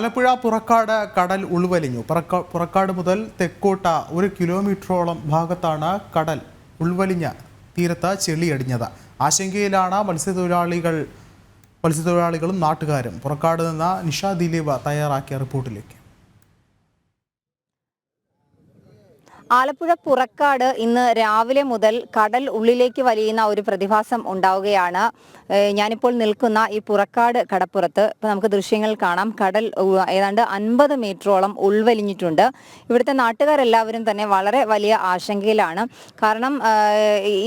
ആലപ്പുഴ പുറക്കാട് കടൽ ഉൾവലിഞ്ഞു. പുറക്ക- പുറക്കാട് മുതൽ തെക്കോട്ട ഒരു കിലോമീറ്ററോളം ഭാഗത്താണ് കടൽ ഉൾവലിഞ്ഞ തീരത്ത് ചെളിയടിഞ്ഞത്. ആശങ്കയിലാണ് മത്സ്യത്തൊഴിലാളികൾ മത്സ്യത്തൊഴിലാളികളും നാട്ടുകാരും. പുറക്കാട് നിന്ന് നിഷ ദിലീപ് തയ്യാറാക്കിയ റിപ്പോർട്ടിലേക്ക്. ആലപ്പുഴ പുറക്കാട് ഇന്ന് രാവിലെ മുതൽ കടൽ ഉള്ളിലേക്ക് വലിയുന്ന ഒരു പ്രതിഭാസം ഉണ്ടാവുകയാണ്. ഞാനിപ്പോൾ നിൽക്കുന്ന ഈ പുറക്കാട് കടപ്പുറത്ത് ഇപ്പം നമുക്ക് ദൃശ്യങ്ങൾ കാണാം. കടൽ ഏതാണ്ട് അൻപത് മീറ്ററോളം ഉൾവലിഞ്ഞിട്ടുണ്ട്. ഇവിടുത്തെ നാട്ടുകാരെല്ലാവരും തന്നെ വളരെ വലിയ ആശങ്കയിലാണ്. കാരണം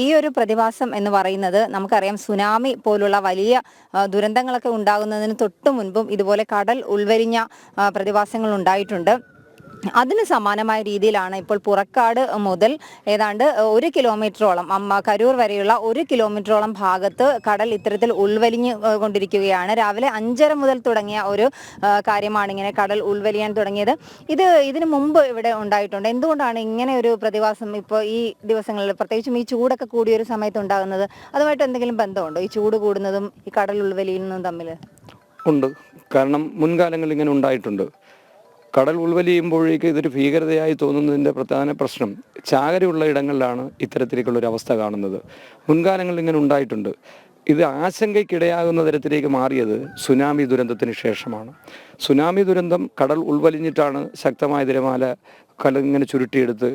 ഈ ഒരു പ്രതിഭാസം എന്ന് പറയുന്നത് നമുക്കറിയാം സുനാമി പോലുള്ള വലിയ ദുരന്തങ്ങളൊക്കെ ഉണ്ടാകുന്നതിന് തൊട്ടു മുൻപും ഇതുപോലെ കടൽ ഉൾവലിഞ്ഞ പ്രതിഭാസങ്ങൾ ഉണ്ടായിട്ടുണ്ട്. അതിന് സമാനമായ രീതിയിലാണ് ഇപ്പോൾ പുറക്കാട് മുതൽ ഏതാണ്ട് ഒരു കിലോമീറ്ററോളം അമ്മ കരൂർ വരെയുള്ള ഒരു കിലോമീറ്ററോളം ഭാഗത്ത് കടൽ ഇത്തരത്തിൽ ഉൾവലിഞ്ഞു കൊണ്ടിരിക്കുകയാണ്. രാവിലെ അഞ്ചര മുതൽ തുടങ്ങിയ ഒരു കാര്യമാണ് ഇങ്ങനെ കടൽ ഉൾവലിയാൻ തുടങ്ങിയത്. ഇത് ഇതിനു മുമ്പ് ഇവിടെ ഉണ്ടായിട്ടുണ്ട്. എന്തുകൊണ്ടാണ് ഇങ്ങനെ ഒരു പ്രതിഭാസം ഇപ്പോൾ ഈ ദിവസങ്ങളിൽ പ്രത്യേകിച്ചും ഈ ചൂടൊക്കെ കൂടിയ ഒരു സമയത്ത് ഉണ്ടാകുന്നത്? അതുമായിട്ട് എന്തെങ്കിലും ബന്ധമുണ്ടോ? ഈ ചൂട് കൂടുന്നതും ഈ കടൽ ഉൾവലിയുന്നതും തമ്മിൽ ഉണ്ട്. കാരണം മുൻകാലങ്ങളിൽ ഇങ്ങനെ ഉണ്ടായിട്ടുണ്ട്. കടൽ ഉൾവലിയുമ്പോഴേക്ക് ഇതൊരു ഭീകരതയായി തോന്നുന്നതിന്റെ പ്രധാന പ്രശ്നം ചാകരയുള്ള ഇടങ്ങളിലാണ് ഇത്തരത്തിലേക്കുള്ള ഒരു അവസ്ഥ കാണുന്നത്. മുൻകാലങ്ങളിൽ ഇങ്ങനെ ഉണ്ടായിട്ടുണ്ട്. ഇത് ആശങ്കയ്ക്കിടയാകുന്ന തരത്തിലേക്ക് മാറിയത് സുനാമി ദുരന്തത്തിന് ശേഷമാണ്. സുനാമി ദുരന്തം കടൽ ഉൾവലിഞ്ഞിട്ടാണ് ശക്തമായ തിരമാല കലിങ്ങനെ ചുരുട്ടിയെടുത്ത്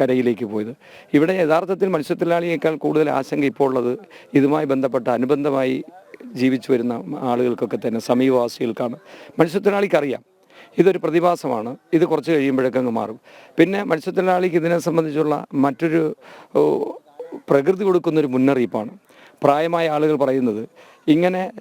കരയിലേക്ക് പോയത്. ഇവിടെ യഥാർത്ഥത്തിൽ മത്സ്യത്തൊഴിലാളിയേക്കാൾ കൂടുതൽ ആശങ്ക ഇപ്പോൾ ഉള്ളത് ഇതുമായി ബന്ധപ്പെട്ട അനുബന്ധമായി ജീവിച്ചു വരുന്ന ആളുകൾക്കൊക്കെ തന്നെ സമീപവാസികൾക്കാണ്. മത്സ്യത്തൊഴിലാളിക്കറിയാം. ഇതൊരു പ്രതിഭാസമാണ്. ഇത് കുറച്ച് കഴിയുമ്പോഴേക്കങ്ങ് മാറും. പിന്നെ മത്സ്യത്തൊഴിലാളിക്ക് ഇതിനെ സംബന്ധിച്ചുള്ള മറ്റൊരു പ്രകൃതി കൊടുക്കുന്നൊരു മുന്നറിയിപ്പാണ്. പ്രായമായ ആളുകൾ പറയുന്നത് ഇങ്ങനെ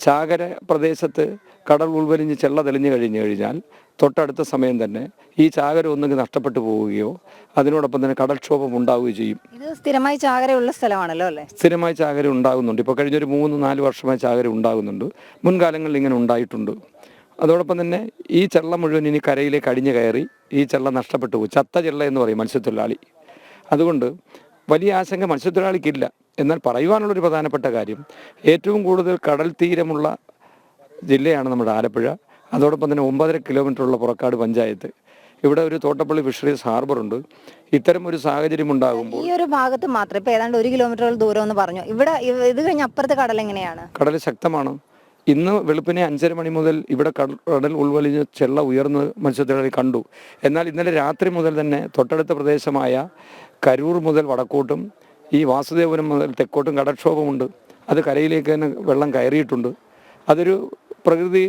ചാകര പ്രദേശത്ത് കടൽ ഉൾവലിഞ്ഞ് ചെള്ള തെളിഞ്ഞു കഴിഞ്ഞു കഴിഞ്ഞാൽ തൊട്ടടുത്ത സമയം തന്നെ ഈ ചാകര ഒന്നെങ്കിൽ നഷ്ടപ്പെട്ടു പോവുകയോ അതിനോടൊപ്പം തന്നെ കടൽക്ഷോഭം ഉണ്ടാവുകയോ ചെയ്യും. ഇത് സ്ഥിരമായി ചാകരയുള്ള സ്ഥലമാണല്ലോ അല്ലേ? സ്ഥിരമായി ചാകര ഉണ്ടാകുന്നുണ്ട്. ഇപ്പോൾ കഴിഞ്ഞൊരു മൂന്ന് നാല് വർഷമായി ചാകര ഉണ്ടാകുന്നുണ്ട്. മുൻകാലങ്ങളിൽ ഇങ്ങനെ ഉണ്ടായിട്ടുണ്ട്. അതോടൊപ്പം തന്നെ ഈ ചെള്ള മുഴുവൻ ഇനി കരയിലേക്ക് അടിഞ്ഞു കയറി ഈ ചെള്ള നഷ്ടപ്പെട്ടു പോകും ചത്ത ചെള്ള എന്ന് പറയും മത്സ്യത്തൊഴിലാളി. അതുകൊണ്ട് വലിയ ആശങ്ക മത്സ്യത്തൊഴിലാളിക്കില്ല. എന്നാൽ പറയുവാനുള്ളൊരു പ്രധാനപ്പെട്ട കാര്യം ഏറ്റവും കൂടുതൽ കടൽ തീരമുള്ള ജില്ലയാണ് നമ്മുടെ ആലപ്പുഴ. അതോടൊപ്പം തന്നെ ഒമ്പതര കിലോമീറ്ററുള്ള പുറക്കാട് പഞ്ചായത്ത്. ഇവിടെ ഒരു തോട്ടപ്പള്ളി ഫിഷറീസ് ഹാർബർ ഉണ്ട്. ഇത്തരം ഒരു സാഹചര്യം ഉണ്ടാകുമ്പോൾ ഈ ഒരു ഭാഗത്ത് മാത്രം ഇപ്പൊ ഏതാണ്ട് ഒരു കിലോമീറ്ററുകൾ ദൂരം എന്ന് പറഞ്ഞു. ഇവിടെ ഇവ- ഇത് കഴിഞ്ഞ അപ്പുറത്തെ കടൽ എങ്ങനെയാണ്? കടൽ ശക്തമാണ്. ഇന്ന് വെളുപ്പിനെ അഞ്ചര മണി മുതൽ ഇവിടെ കടൽ ഉൾവലിഞ്ഞ് ചെള്ള ഉയർന്ന് മത്സ്യത്തൊഴിലാളി കണ്ടു. എന്നാൽ ഇന്നലെ രാത്രി മുതൽ തന്നെ തൊട്ടടുത്ത പ്രദേശമായ കരൂർ മുതൽ വടക്കോട്ടും ഈ വാസുദേവപുരം മുതൽ തെക്കോട്ടും കടക്ഷോഭമുണ്ട് അത് കരയിലേക്ക് തന്നെ വെള്ളം കയറിയിട്ടുണ്ട്. അതൊരു പ്രകൃതി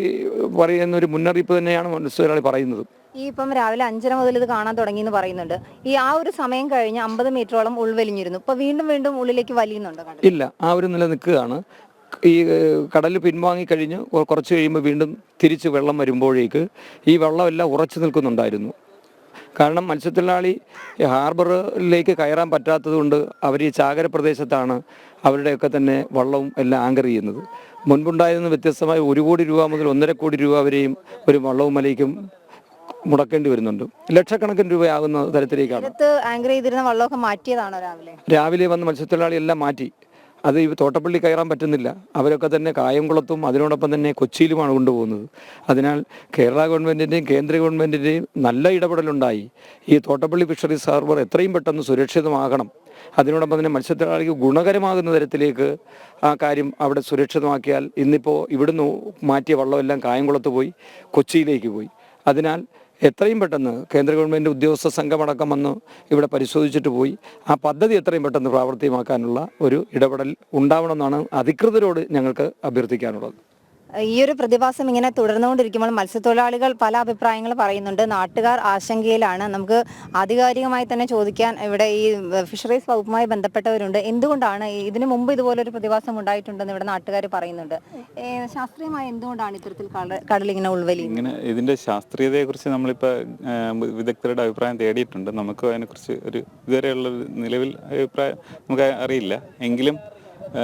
പറയുന്ന ഒരു മുന്നറിയിപ്പ് തന്നെയാണ് മത്സ്യത്തൊഴിലാളി പറയുന്നത്. ഈ ഇപ്പം രാവിലെ അഞ്ചര മുതൽ ഇത് കാണാൻ തുടങ്ങി എന്ന് പറയുന്നുണ്ട്. ഈ ആ ഒരു സമയം കഴിഞ്ഞ് അമ്പത് മീറ്ററോളം ഉൾവലിഞ്ഞിരുന്നു. ഇപ്പൊ വീണ്ടും വീണ്ടും ഉള്ളിലേക്ക് വലിയുന്നുണ്ടോ ഇല്ല ആ ഒരു നില നിൽക്കുകയാണ്. ഈ കടൽ പിൻവാങ്ങിക്കഴിഞ്ഞ് കുറച്ച് കഴിയുമ്പോൾ വീണ്ടും തിരിച്ച് വെള്ളം വരുമ്പോഴേക്ക് ഈ വെള്ളമെല്ലാം ഉറച്ചു നിൽക്കുന്നുണ്ടായിരുന്നു. കാരണം മത്സ്യത്തൊഴിലാളി ഹാർബറിലേക്ക് കയറാൻ പറ്റാത്തതുകൊണ്ട് അവർ ഈ ചാകര പ്രദേശത്താണ് അവരുടെയൊക്കെ തന്നെ വള്ളവും എല്ലാം ആങ്കർ ചെയ്യുന്നത്. മുൻപുണ്ടായിരുന്ന വ്യത്യസ്തമായ ഒരു കോടി രൂപ മുതൽ ഒന്നര കോടി രൂപ വരെയും ഒരു വള്ളവും മലയ്ക്കും മുടക്കേണ്ടി വരുന്നുണ്ട്. ലക്ഷക്കണക്കിന് രൂപയാകുന്ന തരത്തിലേക്കാണ്. ആങ്കർ ചെയ്തിരുന്ന വള്ളമൊക്കെ മാറ്റിയതാണോ രാവിലെ? രാവിലെ വന്ന് മത്സ്യത്തൊഴിലാളി എല്ലാം മാറ്റി. അത് ഈ തോട്ടപ്പള്ളി കയറാൻ പറ്റുന്നില്ല. അവരൊക്കെ തന്നെ കായംകുളത്തും അതിനോടൊപ്പം തന്നെ കൊച്ചിയിലുമാണ് കൊണ്ടുപോകുന്നത്. അതിനാൽ കേരള ഗവൺമെന്റിന്റെയും കേന്ദ്ര ഗവൺമെന്റിന്റെയും നല്ല ഇടപെടലുണ്ടായി. ഈ തോട്ടപ്പള്ളി ഫിഷറീസ് ഹാർബർ എത്രയും പെട്ടെന്ന് സുരക്ഷിതമാകണം. അതിനോടൊപ്പം തന്നെ മത്സ്യത്തൊഴിലാളിക്ക് ഗുണകരമാകുന്ന തരത്തിലേക്ക് ആ കാര്യം അവിടെ സുരക്ഷിതമാക്കിയാൽ ഇന്നിപ്പോൾ ഇവിടുന്ന് മാറ്റിയ വള്ളമെല്ലാം കായംകുളത്ത് പോയി കൊച്ചിയിലേക്ക് പോയി. അതിനാൽ എത്രയും പെട്ടെന്ന് കേന്ദ്ര ഗവൺമെന്റ് ഉദ്യോഗസ്ഥ സംഘമടക്കം വന്ന് ഇവിടെ പരിശോധിച്ചിട്ട് പോയി. ആ പദ്ധതി എത്രയും പെട്ടെന്ന് പ്രാവർത്തികമാക്കാനുള്ള ഒരു ഇടപെടൽ ഉണ്ടാവണമെന്നാണ് അധികൃതരോട് ഞങ്ങൾക്ക് അഭ്യർത്ഥിക്കാനുള്ളത്. ഈ ഒരു പ്രതിഭാസം ഇങ്ങനെ തുടർന്നുകൊണ്ടിരിക്കുമ്പോൾ മത്സ്യത്തൊഴിലാളികൾ പല അഭിപ്രായങ്ങൾ പറയുന്നുണ്ട്. നാട്ടുകാർ ആശങ്കയിലാണ്. നമുക്ക് ആധികാരികമായി തന്നെ ചോദിക്കാൻ ഇവിടെ ഈ ഫിഷറീസ് വകുപ്പുമായി ബന്ധപ്പെട്ടവരുണ്ട്. എന്തുകൊണ്ടാണ് ഇതിനു മുമ്പ് ഇതുപോലൊരു പ്രതിഭാസം ഉണ്ടായിട്ടുണ്ടെന്ന് ഇവിടെ നാട്ടുകാർ പറയുന്നുണ്ട്? ശാസ്ത്രീയമായി എന്തുകൊണ്ടാണ് ഇത്തരത്തിൽ കട- കടൽ ഇങ്ങനെ ഉൾവലി? ഇങ്ങനെ ഇതിന്റെ ശാസ്ത്രീയതയെക്കുറിച്ച് നമ്മളിപ്പോൾ വിദഗ്ധരുടെ അഭിപ്രായം തേടിയിട്ടുണ്ട്. നമുക്ക് അതിനെക്കുറിച്ച് ഒരു ഇതുവരെയുള്ള നിലവിൽ അഭിപ്രായം നമുക്ക് അറിയില്ല. എങ്കിലും ആ,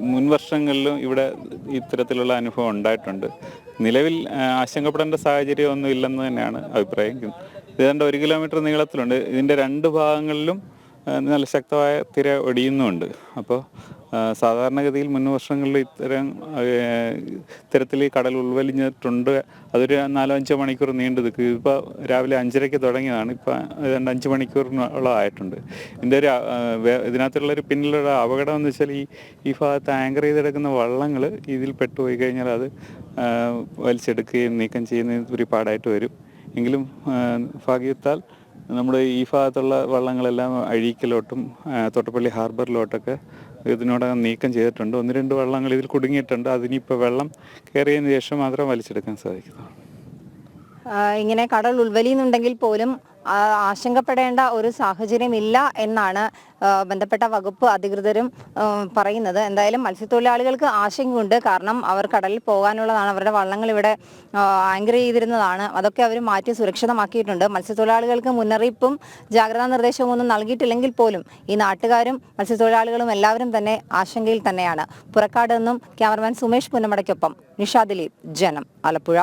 മുൻ വർഷങ്ങളിലും ഇവിടെ ഇത്തരത്തിലുള്ള അനുഭവം ഉണ്ടായിട്ടുണ്ട്. നിലവിൽ ആശങ്കപ്പെടേണ്ട സാഹചര്യം ഒന്നും ഇല്ലെന്ന് തന്നെയാണ് അഭിപ്രായം. ഏതാണ്ട് ഒരു കിലോമീറ്റർ നീളത്തിലുണ്ട്. ഇതിന്റെ രണ്ട് ഭാഗങ്ങളിലും നല്ല ശക്തമായ തിര ഒടിയുന്നുമുണ്ട് അപ്പോൾ സാധാരണഗതിയിൽ മുൻ വർഷങ്ങളിൽ ഇത്തരം ഇത്തരത്തിൽ കടൽ ഉൾവലിഞ്ഞിട്ടുണ്ട്. അതൊരു നാലോ അഞ്ചോ മണിക്കൂർ നീണ്ടു നിൽക്കും ഇപ്പോൾ രാവിലെ അഞ്ചരയ്ക്ക് തുടങ്ങിയതാണ്. ഇപ്പോൾ ഏതാണ്ട് അഞ്ച് മണിക്കൂറിനോളം ആയിട്ടുണ്ട്. ഇതിന്റെ ഒരു ഇതിനകത്തുള്ളൊരു പിന്നിലുള്ള അപകടം എന്ന് വെച്ചാൽ ഈ ഈ ഭാഗത്ത് ആങ്കർ ചെയ്തെടുക്കുന്ന വള്ളങ്ങൾ ഇതിൽ പെട്ടുപോയി കഴിഞ്ഞാൽ അത് വലിച്ചെടുക്കുകയും നീക്കം ചെയ്യുന്നതിന് ഒരു പാടായിട്ട് വരും. എങ്കിലും ഭാഗ്യത്താൽ നമ്മുടെ ഈ ഭാഗത്തുള്ള വള്ളങ്ങളെല്ലാം അഴീക്കലോട്ടും തോട്ടപ്പള്ളി ഹാർബറിലോട്ടൊക്കെ ഇതിനോടകം നീക്കം ചെയ്തിട്ടുണ്ട്. ഒന്ന് രണ്ട് വെള്ളങ്ങൾ ഇതിൽ കുടുങ്ങിയിട്ടുണ്ട്. അതിനിപ്പോൾ വെള്ളം കയറിയതിന് ശേഷം മാത്രം വലിച്ചെടുക്കാൻ സാധിക്കുന്നു. ഇങ്ങനെ കടൽ ഉൾവലിയുന്നുണ്ടെങ്കിൽ പോലും ആശങ്കപ്പെടേണ്ട ഒരു സാഹചര്യമില്ല എന്നാണ് ബന്ധപ്പെട്ട വകുപ്പ് അധികൃതരും പറയുന്നത്. എന്തായാലും മത്സ്യത്തൊഴിലാളികൾക്ക് ആശങ്കയുണ്ട്. കാരണം അവർ കടലിൽ പോകാനുള്ളതാണ്. അവരുടെ വള്ളങ്ങൾ ഇവിടെ ആങ്കർ ചെയ്തിരുന്നതാണ്. അതൊക്കെ അവർ മാറ്റി സുരക്ഷിതമാക്കിയിട്ടുണ്ട്. മത്സ്യത്തൊഴിലാളികൾക്ക് മുന്നറിയിപ്പും ജാഗ്രതാ നിർദ്ദേശവും ഒന്നും നൽകിയിട്ടില്ലെങ്കിൽ പോലും ഈ നാട്ടുകാരും മത്സ്യത്തൊഴിലാളികളും എല്ലാവരും തന്നെ ആശങ്കയിൽ തന്നെയാണ്. പുറക്കാട് നിന്നും ക്യാമറമാൻ സുമേഷ് പുന്നമടയ്ക്കൊപ്പം നിഷാ ദിലീപ് ജനം ആലപ്പുഴ.